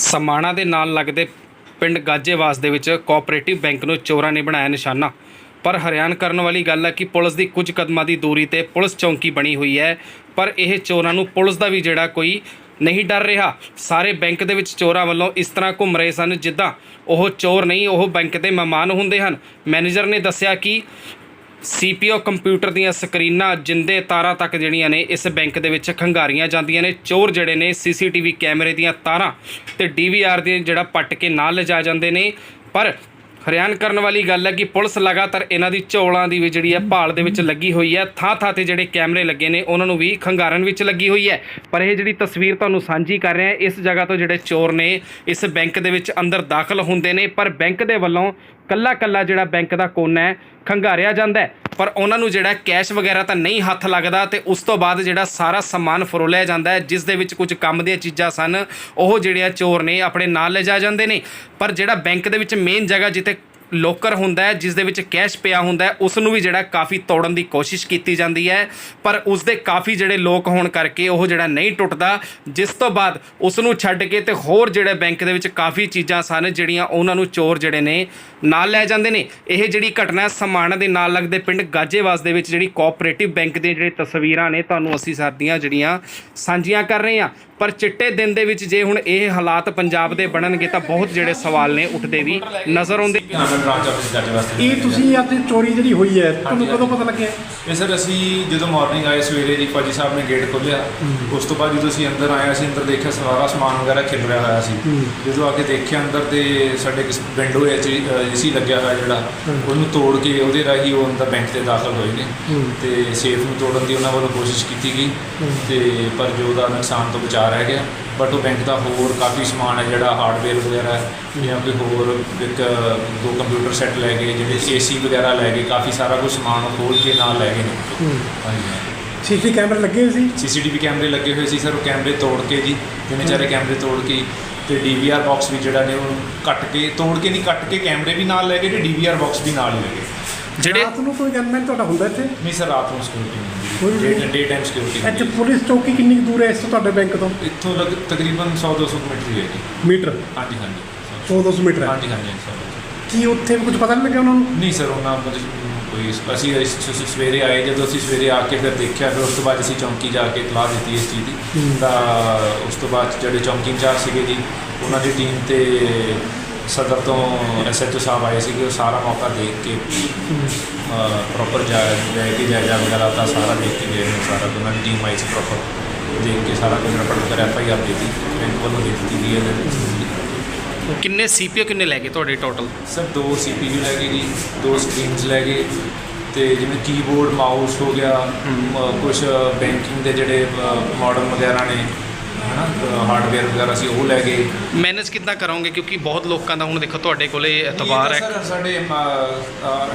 ਸਮਾਣਾ ਦੇ ਨਾਲ ਲੱਗਦੇ ਪਿੰਡ ਗਾਜੇਵਾਸ ਦੇ ਵਿੱਚ ਕੋਆਪਰੇਟਿਵ ਬੈਂਕ ਨੂੰ ਚੋਰਾਂ ਨੇ ਬਣਾਇਆ ਨਿਸ਼ਾਨਾ। ਪਰ ਹੈਰਾਨ ਕਰਨ ਵਾਲੀ ਗੱਲ ਹੈ ਕਿ ਪੁਲਿਸ ਦੀ ਕੁਝ ਕਦਮਾਂ ਦੀ ਦੂਰੀ ਤੇ ਪੁਲਿਸ ਚੌਂਕੀ ਬਣੀ ਹੋਈ ਹੈ। ਪਰ ਇਹ ਚੋਰਾਂ ਨੂੰ ਪੁਲਿਸ ਦਾ ਵੀ ਜਿਹੜਾ ਕੋਈ ਨਹੀਂ ਡਰ ਰਿਹਾ। ਸਾਰੇ ਬੈਂਕ ਦੇ ਵਿੱਚ ਚੋਰਾਂ ਵੱਲੋਂ ਇਸ ਤਰ੍ਹਾਂ ਘੁੰਮ ਰਹੇ ਸਨ ਜਿੱਦਾਂ ਉਹ ਚੋਰ ਨਹੀਂ, ਉਹ ਬੈਂਕ ਦੇ ਮਹਿਮਾਨ ਹੁੰਦੇ ਹਨ। ਮੈਨੇਜਰ ਨੇ ਦੱਸਿਆ ਕਿ ਸੀਪੀਓ ਕੰਪਿਊਟਰ ਦੀਆਂ ਸਕਰੀਨਾਂ ਜਿੰਦੇ ਤਾਰਾਂ ਤੱਕ ਜਿਹੜੀਆਂ ਨੇ ਇਸ ਬੈਂਕ ਦੇ ਵਿੱਚ ਖੰਗਾਰੀਆਂ ਜਾਂਦੀਆਂ ਨੇ। ਚੋਰ ਜਿਹੜੇ ਨੇ ਸੀਸੀਟੀਵੀ ਕੈਮਰੇ ਦੀਆਂ ਤਾਰਾਂ ਤੇ ਡੀਵੀਆਰ ਦੇ ਜਿਹੜਾ ਪੱਟ ਕੇ ਨਾਲ ਲਿਜਾ ਜਾਂਦੇ ਨੇ। ਪਰ ਹਰਿਆਣ ਕਰਨ ਵਾਲੀ ਗੱਲ ਹੈ ਕਿ ਪੁਲਿਸ ਲਗਾਤਾਰ ਇਹਨਾਂ ਦੀ ਝੋਲਾਂ ਦੀ ਵੀ ਜਿਹੜੀ ਹੈ ਭਾਲ ਦੇ ਵਿੱਚ ਲੱਗੀ ਹੋਈ ਹੈ। ਥਾਂ ਥਾਂ ਤੇ ਜਿਹੜੇ ਕੈਮਰੇ ਲੱਗੇ ਨੇ, ਉਹਨਾਂ ਨੂੰ ਵੀ ਖੰਗਾਰਨ ਵਿੱਚ ਲੱਗੀ ਹੋਈ ਹੈ। ਪਰ ਇਹ ਜਿਹੜੀ ਤਸਵੀਰ ਤੁਹਾਨੂੰ ਸਾਂਝੀ ਕਰ ਰਿਹਾ, ਇਸ ਜਗ੍ਹਾ ਤੋਂ ਜਿਹੜੇ ਚੋਰ ਨੇ ਇਸ ਬੈਂਕ ਦੇ ਵਿੱਚ ਅੰਦਰ ਦਾਖਲ ਹੁੰਦੇ ਨੇ। ਪਰ ਬੈਂਕ ਦੇ ਵੱਲੋਂ ਕੱਲਾ ਕੱਲਾ ਜਿਹੜਾ ਬੈਂਕ ਦਾ ਕੋਨਾ ਹੈ, ਖੰਗਾਰਿਆ ਜਾਂਦਾ ਹੈ। ਪਰ ਉਹਨਾਂ ਨੂੰ ਜਿਹੜਾ ਕੈਸ਼ ਵਗੈਰਾ ਤਾਂ ਨਹੀਂ ਹੱਥ ਲੱਗਦਾ ਤੇ ਉਸ ਤੋਂ ਬਾਅਦ ਜਿਹੜਾ ਸਾਰਾ ਸਮਾਨ ਫਰੋਲਿਆ ਜਾਂਦਾ ਹੈ, ਜਿਸ ਦੇ ਵਿੱਚ ਕੁਝ ਕੰਮ ਦੀਆਂ ਚੀਜ਼ਾਂ ਸਨ, ਉਹ ਜਿਹੜੀਆਂ ਚੋਰ ਨੇ ਆਪਣੇ ਨਾਲ ਲੈ ਜਾ ਜਾਂਦੇ ਨੇ। ਪਰ ਜਿਹੜਾ ਬੈਂਕ ਦੇ ਵਿੱਚ ਮੇਨ ਜਗ੍ਹਾ ਜਿੱਥੇ ਲੋਕਰ ਹੁੰਦਾ ਹੈ, ਜਿਸ ਦੇ ਵਿੱਚ ਕੈਸ਼ ਪਿਆ ਹੁੰਦਾ ਹੈ, ਉਸ ਨੂੰ ਵੀ ਜਿਹੜਾ ਕਾਫੀ ਤੋੜਨ ਦੀ ਕੋਸ਼ਿਸ਼ ਕੀਤੀ ਜਾਂਦੀ ਹੈ। ਪਰ ਉਸ ਦੇ ਕਾਫੀ ਜਿਹੜੇ ਲੋਕ ਹੋਣ ਕਰਕੇ ਉਹ ਜਿਹੜਾ ਨਹੀਂ ਟੁੱਟਦਾ, ਜਿਸ ਤੋਂ ਬਾਅਦ ਉਸ ਨੂੰ ਛੱਡ ਕੇ ਤੇ ਹੋਰ ਜਿਹੜੇ ਬੈਂਕ ਦੇ ਵਿੱਚ ਕਾਫੀ ਚੀਜ਼ਾਂ ਸਨ, ਜਿਹੜੀਆਂ ਉਹਨਾਂ ਨੂੰ ਚੋਰ ਜਿਹੜੇ ਨੇ ਨਾਲ ਲੈ ਜਾਂਦੇ ਨੇ। ਇਹ ਜਿਹੜੀ ਘਟਨਾ ਸਮਾਣਾ ਦੇ ਨਾਲ ਲੱਗਦੇ ਪਿੰਡ ਗਾਜੇਵਾਸ ਦੇ ਵਿੱਚ ਜਿਹੜੀ ਕੋਆਪਰੇਟਿਵ ਬੈਂਕ ਦੇ ਜਿਹੜੇ ਤਸਵੀਰਾਂ ਨੇ, ਤੁਹਾਨੂੰ ਅਸੀਂ ਸਾਡੀਆਂ ਜਿਹੜੀਆਂ ਸਾਂਝੀਆਂ ਕਰ ਰਹੇ ਹਾਂ। ਪਰ ਚਿੱਟੇ ਦਿਨ ਦੇ ਵਿੱਚ ਜੇ ਹੁਣ ਇਹ ਹਾਲਾਤ ਪੰਜਾਬ ਦੇ ਬਣਨਗੇ ਤਾਂ ਬਹੁਤ ਜਿਹੜੇ ਸਵਾਲ ਨੇ ਉੱਠਦੇ ਵੀ ਨਜ਼ਰ ਆਉਂਦੇ। ਬ੍ਰਾਂਚ ਆਫਿਸ ਜੱਜ ਵਾਸਤੇ ਇਹ ਤੁਸੀਂ ਅੱਜ ਚੋਰੀ ਜਿਹੜੀ ਹੋਈ ਹੈ ਤੁਹਾਨੂੰ ਕਦੋਂ ਪਤਾ ਲੱਗਿਆ? ਇਹ ਸਰ ਅਸੀਂ ਜਦੋਂ ਮਾਰਨਿੰਗ ਆਏ ਸਵੇਰੇ ਜੀ ਭਾਜੀ ਸਾਹਿਬ ਨੇ ਗੇਟ ਖੋਲ੍ਹਿਆ। ਉਸ ਤੋਂ ਬਾਅਦ ਜਦੋਂ ਅਸੀਂ ਅੰਦਰ ਆਏ ਅਸੀਂ ਅੰਦਰ ਦੇਖਿਆ ਸਾਰਾ ਸਮਾਨ ਵਗੈਰਾ ਖਿਲ ਰਿਹਾ ਹੋਇਆ ਸੀ। ਜਦੋਂ ਆ ਕੇ ਦੇਖਿਆ ਅੰਦਰ ਤੇ ਸਾਡੇ ਕਿਸ ਵਿੰਡੋ ਵਿੱਚ ਏਸੀ ਲੱਗਿਆ ਹੋਇਆ ਜਿਹੜਾ ਉਹਨੂੰ ਤੋੜ ਕੇ ਉਹਦੇ ਰਾਹੀਂ ਉਹ ਅੰਦਰ ਬੈਂਕ ਤੇ ਦਾਖਲ ਹੋਏ ਨੇ। ਤੇ ਸੇਫ ਨੂੰ ਤੋੜਨ ਦੀ ਉਹਨਾਂ ਵੱਲੋਂ ਕੋਸ਼ਿਸ਼ ਕੀਤੀ ਗਈ। ਤੇ ਪਰ ਜੋ ਉਹਦਾ ਨੁਕਸਾਨ ਤੋਂ ਬਚਾ ਰਹਿ ਗਿਆ। ਬਟ ਉਹ ਬੈਂਕ ਦਾ ਹੋਰ ਕਾਫੀ ਸਮਾਨ ਹੈ ਜਿਹੜਾ ਹਾਰਡਵੇਅਰ ਵਗੈਰਾ ਹੈ ਜਾਂ ਕੋਈ ਹੋਰ ਇੱਕ ਦੋ ਕੰਪਿਊਟਰ ਸੈੱਟ ਲੈ ਗਏ ਜਿਹੜੇ ਏਸੀ ਵਗੈਰਾ ਲੈ ਗਏ ਕਾਫੀ ਸਾਰਾ ਕੁਝ ਸਮਾਨ ਉਹ ਖੋਲ ਕੇ ਨਾਲ ਲੈ ਗਏ ਨੇ। ਹਾਂਜੀ। ਸੀਸੀ ਕੈਮਰੇ ਲੱਗੇ ਹੋਏ ਸੀ? ਸੀਸੀਟੀਵੀ ਕੈਮਰੇ ਲੱਗੇ ਹੋਏ ਸੀ ਸਰ ਉਹ ਕੈਮਰੇ ਤੋੜ ਕੇ ਜੀ ਤਿੰਨੇ ਚਾਰੇ ਕੈਮਰੇ ਤੋੜ ਕੇ ਤੇ ਡੀਵੀਆਰ ਬਾਕਸ ਵੀ ਜਿਹੜਾ ਨੇ ਉਹ ਕੱਟ ਕੇ ਤੋੜ ਕੇ ਨਹੀਂ ਕੱਟ ਕੇ ਕੈਮਰੇ ਵੀ ਨਾਲ ਲੈ ਗਏ ਤੇ ਡੀਵੀਆਰ ਬਾਕਸ ਵੀ ਨਾਲ ਲੈ ਗਏ। ਜਿਹੜੇ ਰਾਤ ਨੂੰ ਕੋਈ ਗਨਮੈਨ ਤੁਹਾਡਾ ਹੁੰਦਾ ਇੱਥੇ? ਨਹੀਂ ਸਰ ਰਾਤ ਨੂੰ ਸਿਕਿਉਰਿਟੀ ਕੋਈ ਨਹੀਂ ਨਹੀਂ। ਹੁੰਦੀ ਡੇ ਟਾਈਮ ਸਿਕਿਉਰਿਟੀ ਇੱਥੇ ਹੁੰਦੀ ਹੈ। ਪੁਲਿਸ ਚੌਕੀ ਕਿੰਨੀ ਕੁ ਦੂਰ ਹੈ ਇਸ ਤੋਂ ਤੁਹਾਡੇ ਬੈਂਕ ਤੋਂ? ਇੱਥੋਂ ਲੱਗ ਤਕਰੀਬਨ 100 200 ਮੀਟਰ ਹੀ ਹੈ ਜੀ। ਮੀਟਰ? ਹਾਂਜੀ ਹਾਂਜੀ। 100 ਮੀਟਰ ਹੈ? ਹਾਂਜੀ ਹਾਂਜੀ ਸਰ। ਕੀ ਉੱਥੇ ਕੁਝ ਪਤਾ ਨਹੀਂ ਲੱਗਿਆ ਉਹਨਾਂ ਨੂੰ? ਨਹੀਂ ਸਰ ਉਹਨਾਂ ਕੋਈ ਅਸੀਂ ਸਵੇਰੇ ਆਏ ਜਦੋਂ ਅਸੀਂ ਸਵੇਰੇ ਆ ਕੇ ਫਿਰ ਦੇਖਿਆ ਫਿਰ ਉਸ ਤੋਂ ਬਾਅਦ ਅਸੀਂ ਚੌਂਕੀ ਜਾ ਕੇ ਇਤਲਾਹ ਦਿੱਤੀ ਇਸ ਚੀਜ਼ ਦੀ। ਤਾਂ ਉਸ ਤੋਂ ਬਾਅਦ ਜਿਹੜੇ ਚੌਂਕੀ ਇੰਚਾਰਜ ਸੀਗੇ ਜੀ ਉਹਨਾਂ ਦੀ ਟੀਮ ਤੇ ਸਦਰ ਤੋਂ ਐਸਐਚਓ ਸਾਹਿਬ ਆਏ ਸੀਗੇ ਉਹ ਸਾਰਾ ਮੌਕਾ ਦੇਖ ਕੇ ਪ੍ਰੋਪਰ ਜਾ ਲੈ ਕੇ ਜਾਇਜ਼ਾ ਵਗੈਰਾ ਤਾਂ ਸਾਰਾ ਦੇਖ ਕੇ ਗਏ ਨੇ ਸਾਰਾ ਉਹਨਾਂ ਦੀ ਟੀਮ ਆਈ ਸੀ ਪ੍ਰੋਪਰ ਦੇਖ ਕੇ ਸਾਰਾ ਕੁਝ ਰਿਪੋਰਟ ਕਰ ਐਫ ਆਈ ਆਰ ਦਿੱਤੀ ਬੈਂਕ ਵੱਲੋਂ ਦੇ ਦਿੱਤੀ ਗਈ ਹੈ ਕਿੰਨੇ ਸੀਪੀਓ ਕਿੰਨੇ ਲੈ ਗਏ ਤੁਹਾਡੇ ਟੋਟਲ ਸਰ ਦੋ ਸੀਪੀਯੂ ਲੈ ਗਏ ਜੀ ਦੋ ਸਕਰੀਨਸ ਲੈ ਗਏ ਤੇ ਜਿਵੇਂ ਕੀਬੋਰਡ ਮਾਊਸ ਹੋ ਗਿਆ ਕੁਝ ਬੈਂਕਿੰਗ ਦੇ ਜਿਹੜੇ ਮਾਡਲ ਵਗੈਰਾ ਨੇ ਹਨਾ ਹਾਰਡਵੇਅਰ ਵਗੈਰਾ ਸੀ ਉਹ ਲੈ ਗਏ। ਮੈਨੇਜ ਕਿੱਦਾਂ ਕਰੋਗੇ ਕਿਉਂਕਿ ਬਹੁਤ ਲੋਕਾਂ ਦਾ ਹੁਣ ਦੇਖੋ ਤੁਹਾਡੇ ਕੋਲੇ ਇਤਬਾਰ ਹੈ। ਸਰ ਸਾਡੇ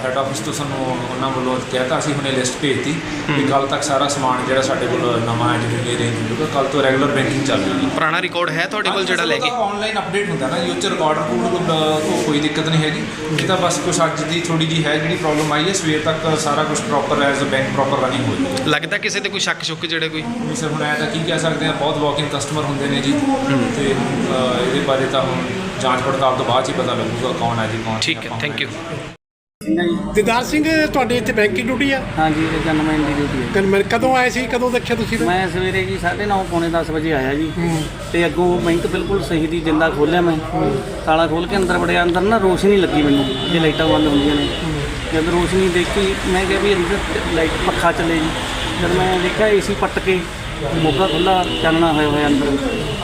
ਹੈੱਡ ਆਫਿਸ ਤੋਂ ਸਾਨੂੰ ਉਹਨਾਂ ਵੱਲੋਂ ਕਹਿਤਾ ਅਸੀਂ ਹੁਣੇ ਲਿਸਟ ਭੇਜਤੀ ਕਿ ਕੱਲ ਤੱਕ ਸਾਰਾ ਸਮਾਨ ਜਿਹੜਾ ਸਾਡੇ ਕੋਲ ਨਵਾਂ ਹੈ ਜਿਵੇਂ ਅਰੇਂਜ ਹੋਊਗਾ ਕੱਲ ਤੋਂ ਰੈਗੂਲਰ ਬੈਂਕਿੰਗ ਚੱਲ ਜੂਗੀ ਪੁਰਾਣਾ ਰਿਕਾਰਡ ਹੈ ਤੁਹਾਡੇ ਕੋਲ ਜਿਹੜਾ ਲੈ ਗਏ ਆਨਲਾਈਨ ਅਪਡੇਟ ਹੁੰਦਾ ਨਾ ਯੂਚਰ ਰਿਕਾਰਡ ਤੋਂ ਕੋਈ ਦਿੱਕਤ ਨਹੀਂ ਹੈਗੀ। ਇਹ ਤਾਂ ਬਸ ਕੁਛ ਅੱਜ ਦੀ ਥੋੜੀ ਜੀ ਹੈ ਜਿਹੜੀ ਪ੍ਰੋਬਲਮ ਆਈ ਹੈ ਸਵੇਰ ਤੱਕ ਸਾਰਾ ਕੁਝ proper as a bank proper running ਹੋ ਜਾਊਗਾ। ਲੱਗਦਾ ਕਿਸੇ ਤੇ ਕੋਈ ਸ਼ੱਕ ਸ਼ੁੱਕ ਜਿਹੜੇ ਕੋਈ? ਨਹੀਂ ਸਰ ਹੁਣ ਐ ਤਾਂ ਕੀ ਕਹਿ ਸਕਦੇ ਆ ਬਹੁਤ ਵਾਕਿੰਗ ਕਸਟਮਰ ਹੁੰਦੇ ਨੇ ਜੀ। ਤੇ ਅਹ, ਇਹਦੇ ਬਾਰੇ ਤਾਂ ਹੁਣ ਜਾਂਚ ਪੜਤਾਲ ਤੋਂ ਬਾਅਦ ਹੀ ਪਤਾ ਲੱਗੂਗਾ ਕੌਣ ਹੈ ਜੀ ਕੌਣ ਠੀਕ ਹੈ ਨਹੀਂ, ਥੈਂਕ ਯੂ ਦਿਦਾਰ ਸਿੰਘ ਤੁਹਾਡੇ ਇੱਥੇ ਬੈਂਕਿੰਗ ਡਿਊਟੀ ਆ? ਹਾਂਜੀ ਇਹ ਗਨਮੈਨ ਦੀ ਡਿਊਟੀ ਹੈ। ਗਨਮੈਨ ਕਦੋਂ ਆਏ ਸੀ ਕਦੋਂ ਦੇਖਿਆ ਤੁਸੀਂ? ਮੈਂ ਸਵੇਰੇ ਜੀ 9:30 ਪੌਣੇ 10 ਵਜੇ ਆਇਆ ਜੀ। ਤੇ ਅੱਗੋਂ ਬੈਂਕ ਬਿਲਕੁਲ ਸਹੀ ਦੀ ਜਿੰਦਾ ਖੋਲਿਆ ਮੈਂ। ਤਾਲਾ ਖੋਲ ਕੇ ਅੰਦਰ ਵੜਿਆ ਅੰਦਰ ਨਾ ਰੋਸ਼ਨੀ ਲੱਗੀ ਮੈਨੂੰ ਜੇ ਲਾਈਟਾਂ ਬੰਦ ਹੁੰਦੀਆਂ ਨੇ। ਜਦ ਰੋਸ਼ਨੀ ਦੇਖੀ ਮੈਂ ਕਿਹਾ ਵੀ ਅੰਦਰ ਲਾਈਟ ਪੱਖਾ ਚੱਲੇ ਜੀ। ਜਦ ਮੈਂ ਦੇਖਿਆ ਏਸੀ ਪੱਟ ਕੇ ਮੋਗਾ ਖੁੱਲਾ ਚਾਨਣਾ ਹੋਇਆ ਹੋਇਆ ਅੰਦਰ।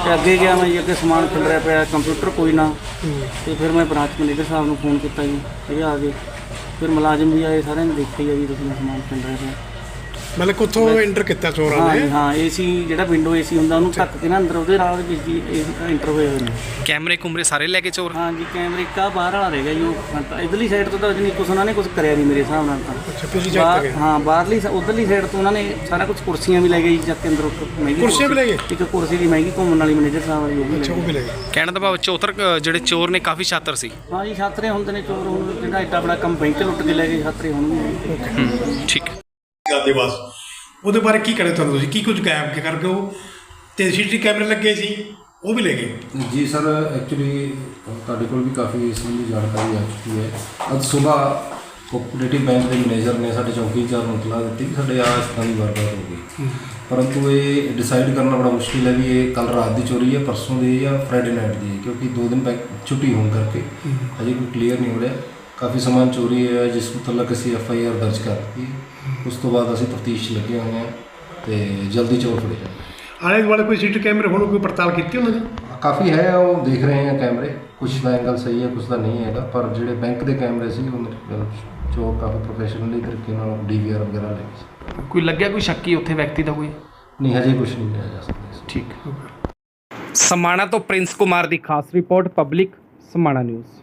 ਤੇ ਅੱਗੇ ਗਿਆ ਮੈਂ ਜੀ, ਅੱਗੇ ਸਮਾਨ ਖਿਲ ਰਿਹਾ ਪਿਆ, ਕੰਪਿਊਟਰ ਕੋਈ ਨਾ। ਤੇ ਫਿਰ ਮੈਂ ਬ੍ਰਾਂਚ ਮੈਨੇਜਰ ਸਾਹਿਬ ਨੂੰ ਫੋਨ ਕੀਤਾ ਜੀ, ਇਹ ਆ ਗਏ। ਫਿਰ ਮੁਲਾਜ਼ਮ ਵੀ ਆਏ, ਸਾਰਿਆਂ ਨੇ ਦੇਖਿਆ ਜੀ, ਤੁਸੀਂ ਸਮਾਨ ਖਿਲ ਰਿਹਾ ਪਿਆ। ਮਤਲਬ ਕਿੱਥੋਂ ਐਂਟਰ ਕੀਤਾ ਚੋਰਾਂ ਹਾਂ ਨੇ। ਹਾਂ ਏਸੀ ਜਿਹੜਾ ਵਿੰਡੋ ਏਸੀ ਹੁੰਦਾ ਉਹਨੂੰ ਢੱਕ ਕੇ ਨਾ ਅੰਦਰ ਉਹਦੇ ਰਾਹ ਦੇ ਵਿੱਚ ਜੀ ਐਂਟਰ ਹੋਏ ਹੋਏ ਨੇ। ਕੈਮਰੇ ਕੁਮਰੇ ਸਾਰੇ ਲੈ ਕੇ ਚੋਰ? ਹਾਂ ਜੀ ਕੈਮਰੇ ਕਾ ਬਾਹਰ ਵਾਲਾ ਰਹਿ ਗਿਆ ਜੀ ਉਹ front- ਇਧਰਲੀ ਸਾਈਡ ਤੋਂ ਤਾਂ ਨਹੀਂ ਕੁਛ ਉਹਨਾਂ ਨੇ ਕੁਝ ਕਰਿਆ ਨਹੀਂ ਮੇਰੇ ਹਿਸਾਬ ਨਾਲ ਤਾਂ। ਅੱਛਾ ਪਿਛਲੀ ਸਾਈਡ ਬਾਹਰ- ਤੇ ਗਏ। ਹਾਂ ਬਾਹਰਲੀ ਉਧਰਲੀ ਸਾਈਡ ਤੋਂ ਉਹਨਾਂ ਨੇ ਸਾਰਾ ਕੁਝ ਕੁਰਸੀਆਂ ਵੀ ਲੈ ਗਏ ਜੀ ਚੱਕ ਕੇ ਅੰਦਰ ਇੱਕ ਮਹਿੰਗੀ ਕੁਰਸੀਆਂ ਵੀ ਲੈ ਗਏ? ਇੱਕ ਕੁਰਸੀ ਦੀ ਮਹਿੰਗੀ ਘੁੰਮਣ ਵਾਲੀ ਮੈਨੇਜਰ ਸਾਹਿਬ ਵਾਲੀ ਉਹ ਵੀ ਲੈ ਅੱਛਾ ਉਹ ਗਏ। ਵੀ ਲੈ ਗਏ। ਕਹਿਣ ਦਾ ਭਾਵ ਚੌਥਰ ਅ, ਜਿਹੜੇ ਚੋਰ ਨੇ ਕਾਫੀ ਛਾਤਰ ਸੀ। ਹਾਂ ਜੀ ਛਾਤਰੇ ਹੁੰਦੇ ਨੇ ਚੋਰ ਹੁਣ ਜਿਹੜਾ ਐਡਾ ਬੜਾ ਕੰਮ ਬੈਂਕ ਲੁੱਟ ਕੇ ਲੈ ਗਏ ਛਾਤਰੇ ਹੋਣਗੇ। ਠੀਕ। ਗਾਦੇ ਬਸ। ਉਹਦੇ ਬਾਰੇ ਕੀ ਕਰੇ ਤੁਹਾਨੂੰ ਤੁਸੀਂ? ਕੀ ਕੁਝ ਗਾਇਬ ਕਰ ਗਏ ਹੋ ਤੇ ਸੀਟੀ ਕੈਮਰੇ ਲੱਗੇ ਸੀ ਉਹ ਵੀ ਲੈ ਗਏ? ਜੀ ਸਰ ਐਕਚੁਅਲੀ ਤੁਹਾਡੇ ਕੋਲ ਵੀ ਕਾਫੀ ਇਸ ਸੰਬੰਧੀ ਜਾਣਕਾਰੀ ਆ ਚੁੱਕੀ ਹੈ। ਅੱਜ ਸਵੇਰ ਕੋਆਪਰੇਟਿਵ ਬੈਂਕ ਦੇ ਮੈਨੇਜਰ ਨੇ ਸਾਡੇ ਚੌਕੀ ਇੰਚਾਰਜ ਨੂੰ ਇਤਲਾਹ ਦਿੱਤੀ ਕਿ ਸਾਡੇ ਆਹ ਇਸ ਤਰ੍ਹਾਂ ਦੀ ਵਾਰਦਾਤ ਹੋ ਗਈ। ਪਰੰਤੂ ਇਹ ਡਿਸਾਈਡ ਕਰਨਾ ਬੜਾ ਮੁਸ਼ਕਿਲ ਹੈ ਵੀ ਇਹ ਕੱਲ ਰਾਤ ਦੀ ਚੋਰੀ ਹੈ ਪਰਸੋਂ ਦੀ ਹੈ ਜਾਂ ਫਰਾਈਡੇ ਨਾਈਟ ਦੀ ਹੈ ਕਿਉਂਕਿ ਦੋ ਦਿਨ ਬੈਂਕ ਛੁੱਟੀ ਹੋਣ ਕਰਕੇ ਅਜੇ ਕੋਈ ਕਲੀਅਰ ਨਹੀਂ ਹੋ ਰਿਹਾ। ਕਾਫੀ ਸਮਾਨ ਚੋਰੀ ਹੈ ਜਿਸ ਮੁਤਲਕ ਅਸੀਂ ਐਫ ਆਈ ਆਰ ਦਰਜ ਕਰ ਦਿੱਤੀ ਉਸ ਤੋਂ ਬਾਅਦ ਅਸੀਂ ਤਫਤੀਸ਼ ਲੱਗੇ ਹੋਏ ਹਾਂ ਤੇ ਜਲਦੀ ਚੋਰ ਫੜੇ ਜਾਣਗੇ ਆਲੇ ਦੁਆਲੇ ਕੋਈ ਸੀਟੀ ਕੈਮਰੇ ਹੁਣ ਕੋਈ ਪੜਤਾਲ ਕੀਤੀ ਉਹਨਾਂ ਨੇ ਕਾਫੀ ਹੈ ਉਹ ਦੇਖ ਰਹੇ ਹਾਂ ਕੈਮਰੇ। ਕੁਝ ਦਾ ਐਂਗਲ ਸਹੀ ਹੈ ਕੁਝ ਦਾ ਨਹੀਂ ਹੈਗਾ ਪਰ ਜਿਹੜੇ ਬੈਂਕ ਦੇ ਕੈਮਰੇ ਸੀ ਉਹ ਮੇਰੇ ਖਿਆਲ ਜੋ ਕਾਫੀ ਪ੍ਰੋਫੈਸ਼ਨਲੀ ਤਰੀਕੇ ਨਾਲ ਡੀਵੀਆਰ ਵਗੈਰਾ ਲੈ ਗਏ ਸੀ। ਕੋਈ ਲੱਗਿਆ ਕੋਈ ਸ਼ੱਕੀ ਉੱਥੇ ਵਿਅਕਤੀ ਦਾ ਕੋਈ? ਨਹੀਂ ਹਜੇ ਕੁਝ ਨਹੀਂ ਲਿਆ ਜਾ ਸਕਦਾ ਇਸ ਠੀਕ। ਸਮਾਣਾ ਤੋਂ ਪ੍ਰਿੰਸ ਕੁਮਾਰ ਦੀ ਖਾਸ ਰਿਪੋਰਟ ਪਬਲਿਕ ਸਮਾਣਾ ਨਿਊਜ਼।